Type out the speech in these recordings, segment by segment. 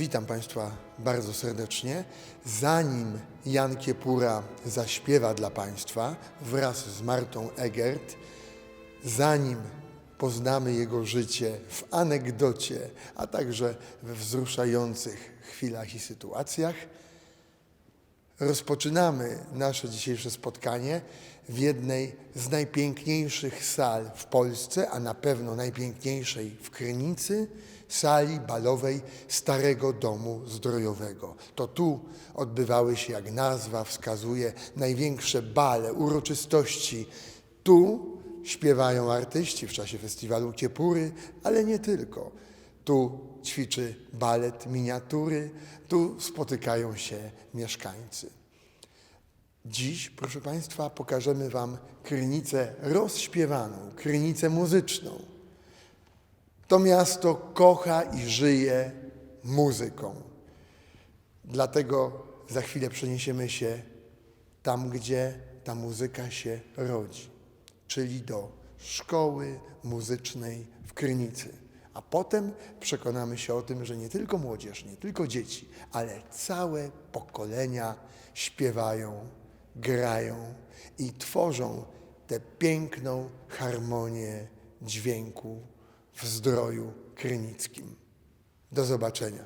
Witam Państwa bardzo serdecznie. Zanim Jan Kiepura zaśpiewa dla Państwa wraz z Martą Egert, zanim poznamy jego życie w anegdocie, a także we wzruszających chwilach i sytuacjach, rozpoczynamy nasze dzisiejsze spotkanie w jednej z najpiękniejszych sal w Polsce, a na pewno najpiękniejszej w Krynicy, sali balowej Starego Domu Zdrojowego. To tu odbywały się, jak nazwa wskazuje, największe bale, uroczystości. Tu śpiewają artyści w czasie festiwalu Kiepury, ale nie tylko. Tu ćwiczy balet miniatury, tu spotykają się mieszkańcy. Dziś, proszę Państwa, pokażemy Wam krynicę rozśpiewaną, krynicę muzyczną. To miasto kocha i żyje muzyką. Dlatego za chwilę przeniesiemy się tam, gdzie ta muzyka się rodzi, czyli do szkoły muzycznej w Krynicy. A potem przekonamy się o tym, że nie tylko młodzież, nie tylko dzieci, ale całe pokolenia śpiewają, grają i tworzą tę piękną harmonię dźwięku w zdroju krynickim. Do zobaczenia.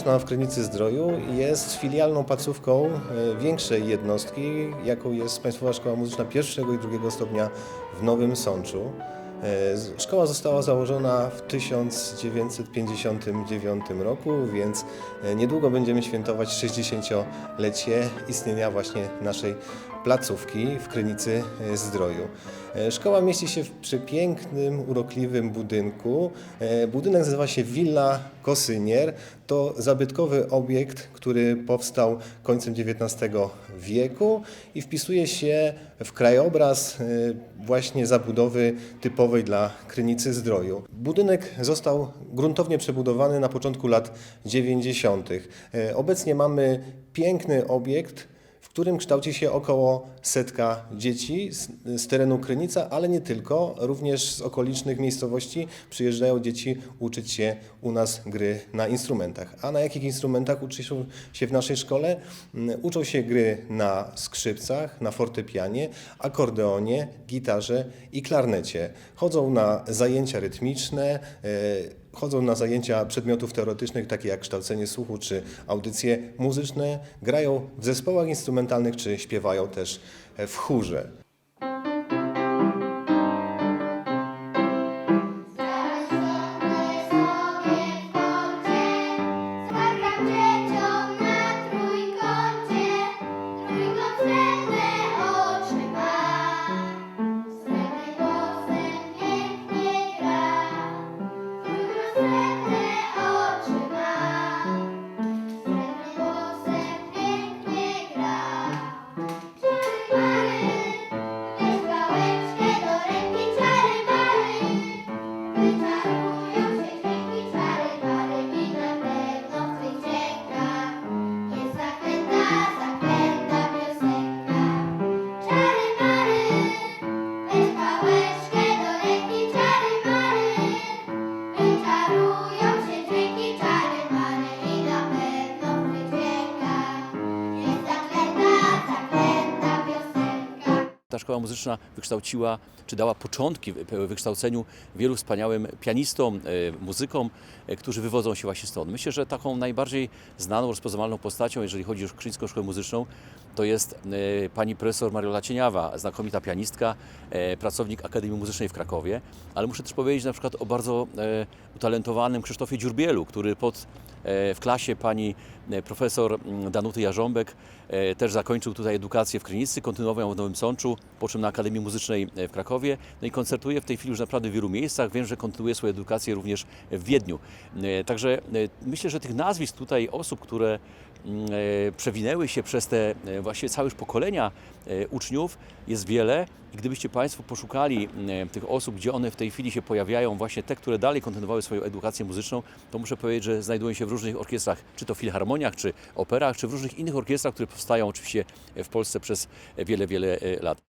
Szkoła Muzyczna w Krynicy Zdroju jest filialną placówką e, większej jednostki, jaką jest Państwowa Szkoła Muzyczna pierwszego i drugiego stopnia w Nowym Sączu. E, Szkoła została założona w 1959 roku, więc e, niedługo będziemy świętować 60-lecie istnienia właśnie naszej placówki w Krynicy e, Zdroju. E, Szkoła mieści się w przepięknym, urokliwym budynku. E, Budynek nazywa się Villa Kosynier. To zabytkowy obiekt, który powstał końcem XIX wieku i wpisuje się w krajobraz właśnie zabudowy typowej dla Krynicy Zdroju. Budynek został gruntownie przebudowany na początku lat 90. E, Obecnie mamy piękny obiekt, w którym kształci się około setka dzieci z, z terenu Krynica, ale nie tylko, również z okolicznych miejscowości przyjeżdżają dzieci uczyć się u nas gry na instrumentach. A na jakich instrumentach uczy się w naszej szkole? Mm, Uczą się gry na skrzypcach, na fortepianie, akordeonie, gitarze i klarnecie. Chodzą na zajęcia rytmiczne, e, chodzą na zajęcia przedmiotów teoretycznych, takie jak kształcenie słuchu czy audycje muzyczne, grają w zespołach instrumentalnych czy śpiewają też w chórze. Szkoła muzyczna wykształciła, czy dała początki wykształceniu wielu wspaniałym pianistom, e, muzykom, e, którzy wywodzą się właśnie stąd. Myślę, że taką najbardziej znaną, rozpoznawalną postacią, jeżeli chodzi o Krzyńską Szkołę Muzyczną, to jest e, pani profesor Mariola Cieniawa, znakomita pianistka, pracownik Akademii Muzycznej w Krakowie, ale muszę też powiedzieć na przykład o bardzo utalentowanym Krzysztofie Dziurbielu, który pod, w klasie pani e, profesor mm, Danuty Jarząbek e, też zakończył tutaj edukację w Krynicy, kontynuował ją w Nowym Sączu, po czym na Akademii Muzycznej e, w Krakowie, no i koncertuje w tej chwili już naprawdę w wielu miejscach, wiem, że kontynuuje swoją edukację również w Wiedniu. E, Także e, myślę, że tych nazwisk tutaj osób, które e, przewinęły się przez te e, właściwie całe już pokolenia e, uczniów jest wiele i gdybyście Państwo poszukali e, tych osób, gdzie one w tej chwili się pojawiają, właśnie te, które dalej kontynuowały swoją edukację muzyczną, to muszę powiedzieć, że znajdują się w różnych orkiestrach, czy to filharmoniach, czy operach, czy w różnych innych orkiestrach, które powstają oczywiście w Polsce przez wiele, wiele e, lat.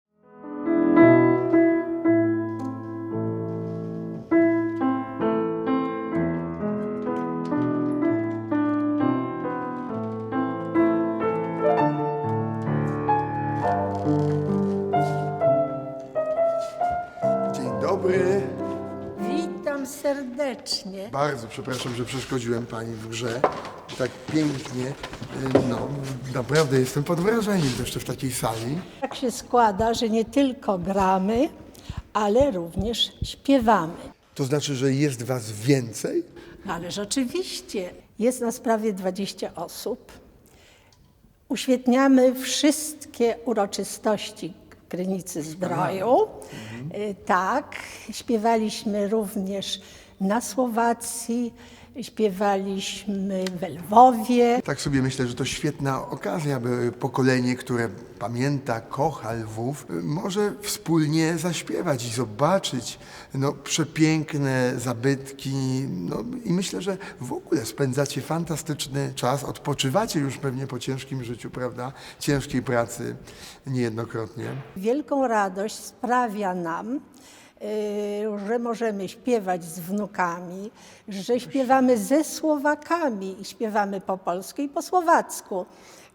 Serdecznie. Bardzo przepraszam, że przeszkodziłem Pani w grze. Tak pięknie. Y, No, naprawdę jestem pod wrażeniem jeszcze w takiej sali. Tak się składa, że nie tylko gramy, ale również śpiewamy. To znaczy, że jest Was więcej? Ależ oczywiście jest nas prawie 20 osób. Uświetniamy wszystkie uroczystości Krynicy Zdroju. Y, Tak, śpiewaliśmy również na Słowacji, śpiewaliśmy w Lwowie. Tak sobie myślę, że to świetna okazja, by pokolenie, które pamięta, kocha Lwów, może wspólnie zaśpiewać i zobaczyć no, przepiękne zabytki. No, I myślę, że w ogóle spędzacie fantastyczny czas, odpoczywacie już pewnie po ciężkim życiu, prawda? Ciężkiej pracy niejednokrotnie. Wielką radość sprawia nam, że możemy śpiewać z wnukami, że śpiewamy ze Słowakami i śpiewamy po polsku i po słowacku.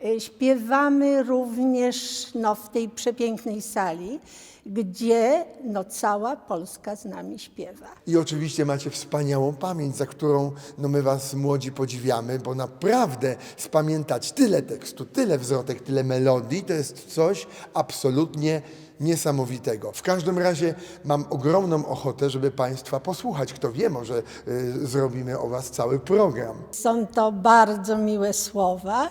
Y, Śpiewamy również no, w tej przepięknej sali, gdzie no, cała Polska z nami śpiewa. I oczywiście macie wspaniałą pamięć, za którą no my was młodzi podziwiamy, bo naprawdę spamiętać tyle tekstu, tyle wzrotek, tyle melodii, to jest coś absolutnie niesamowitego. W każdym razie mam ogromną ochotę, żeby Państwa posłuchać. Kto wie, może y, zrobimy o Was cały program. Są to bardzo miłe słowa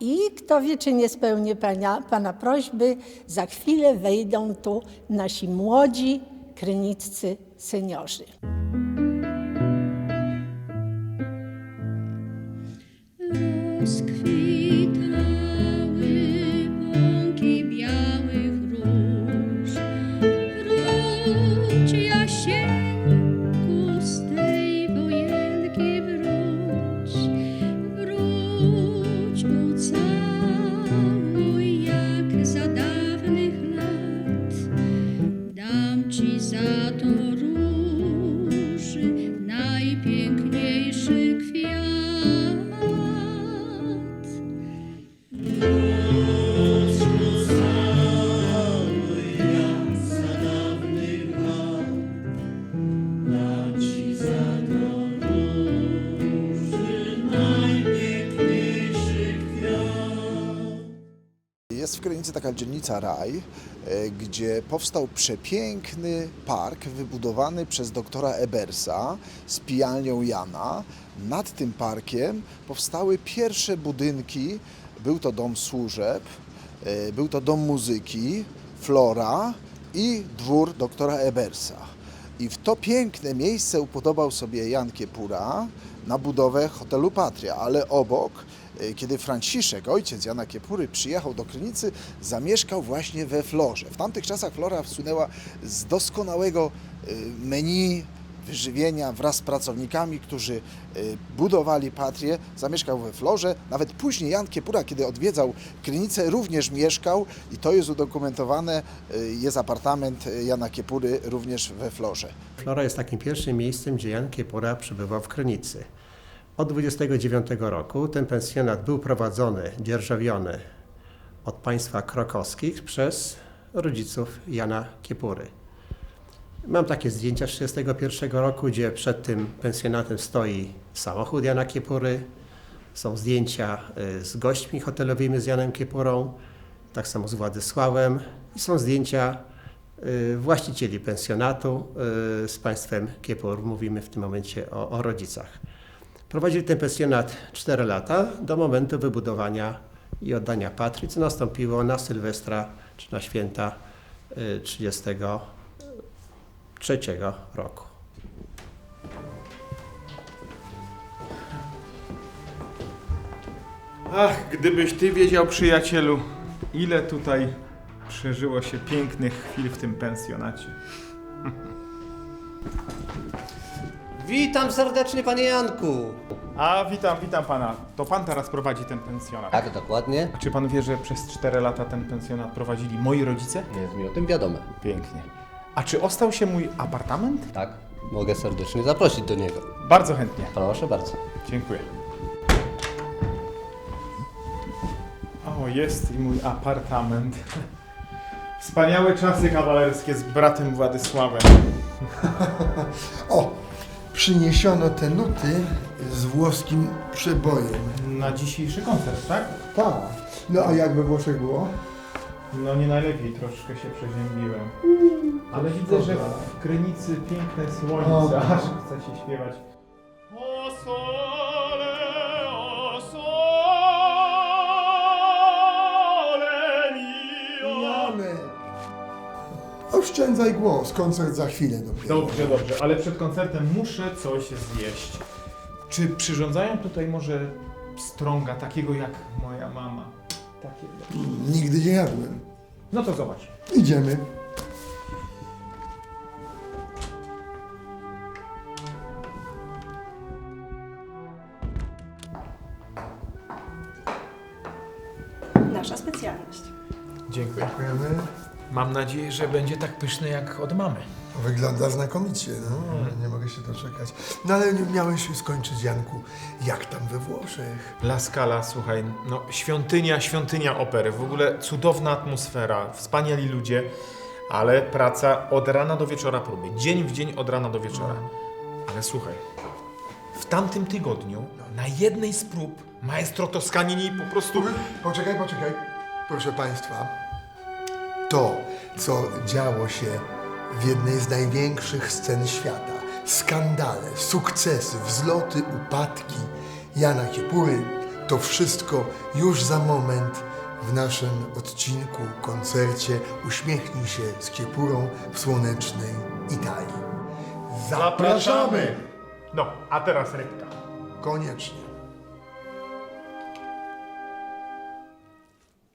i kto wie, czy nie spełnię pana, pana prośby, za chwilę wejdą tu nasi młodzi kryniccy seniorzy. Krynicy taka dzielnica Raj, e, gdzie powstał przepiękny park wybudowany przez doktora Ebersa z pijalnią Jana. Nad tym parkiem powstały pierwsze budynki. Był to dom służeb, e, był to dom muzyki, flora i dwór doktora Ebersa. I w to piękne miejsce upodobał sobie Jan Kiepura na budowę hotelu Patria, ale obok, kiedy Franciszek, ojciec Jana Kiepury, przyjechał do Krynicy, zamieszkał właśnie we Florze. W tamtych czasach Flora wsunęła z doskonałego y, menu wyżywienia wraz z pracownikami, którzy y, budowali Patrię, zamieszkał we Florze. Nawet później Jan Kiepura, kiedy odwiedzał Krynicę, również mieszkał i to jest udokumentowane. Jest apartament Jana Kiepury również we Florze. Flora jest takim pierwszym miejscem, gdzie Jan Kiepura przebywał w Krynicy. Od 29 roku ten pensjonat był prowadzony, dzierżawiony od państwa krokowskich przez rodziców Jana Kiepury. Mam takie zdjęcia z 1931 roku, gdzie przed tym pensjonatem stoi samochód Jana Kiepury. Są zdjęcia y, z gośćmi hotelowymi z Janem Kiepurą. tak samo z Władysławem. I są zdjęcia y, właścicieli pensjonatu y, z państwem Kiepur. Mówimy w tym momencie o, o rodzicach. Prowadzili ten pensjonat 4 lata do momentu wybudowania i oddania patrii, co nastąpiło na Sylwestra czy na święta y, 33 roku. Ach, gdybyś ty wiedział, przyjacielu, ile tutaj przeżyło się pięknych chwil w tym pensjonacie. Witam serdecznie, panie Janku. A witam, witam pana. To pan teraz prowadzi ten pensjonat. Tak, dokładnie. A czy pan wie, że przez 4 lata ten pensjonat prowadzili moi rodzice? Jest mi o tym wiadomo. Pięknie. A czy ostał się mój apartament? Tak, mogę serdecznie zaprosić do niego. Bardzo chętnie. Proszę bardzo. Dziękuję. O, jest i mój apartament. Wspaniałe czasy kawalerskie z bratem Władysławem. O, przyniesiono te nuty z włoskim przebojem. Na dzisiejszy koncert, tak? Tak. No a jak we Włoszech było? No nie najlepiej, troszkę się przeziębiłem. Ale widzę, że w Krynicy piękne słońce, O. aż chce się śpiewać. Oszczędzaj głos, koncert za chwilę dopiero. Dobrze, dobrze, ale przed koncertem muszę coś zjeść. Czy przyrządzają tutaj może strąga takiego jak moja mama? Takiego. Nigdy nie jadłem. No to zobacz. Idziemy. Mam nadzieję, że będzie tak pyszny jak od mamy. Wygląda znakomicie, no. Nie mogę się doczekać. No ale nie miałeś skończyć, Janku. Jak tam we Włoszech? La Scala, słuchaj, no świątynia, świątynia opery, w ogóle cudowna atmosfera, wspaniali ludzie, ale praca od rana do wieczora próby, dzień w dzień od rana do wieczora. Ale słuchaj, w tamtym tygodniu na jednej z prób maestro Toscanini po prostu... Poczekaj, poczekaj. Proszę Państwa, to, co działo się w jednej z największych scen świata, skandale, sukcesy, wzloty, upadki Jana Kiepury, to wszystko już za moment w naszym odcinku, koncercie Uśmiechnij się z Kiepurą w słonecznej Italii. Zapraszamy! No, a teraz rybka. Koniecznie.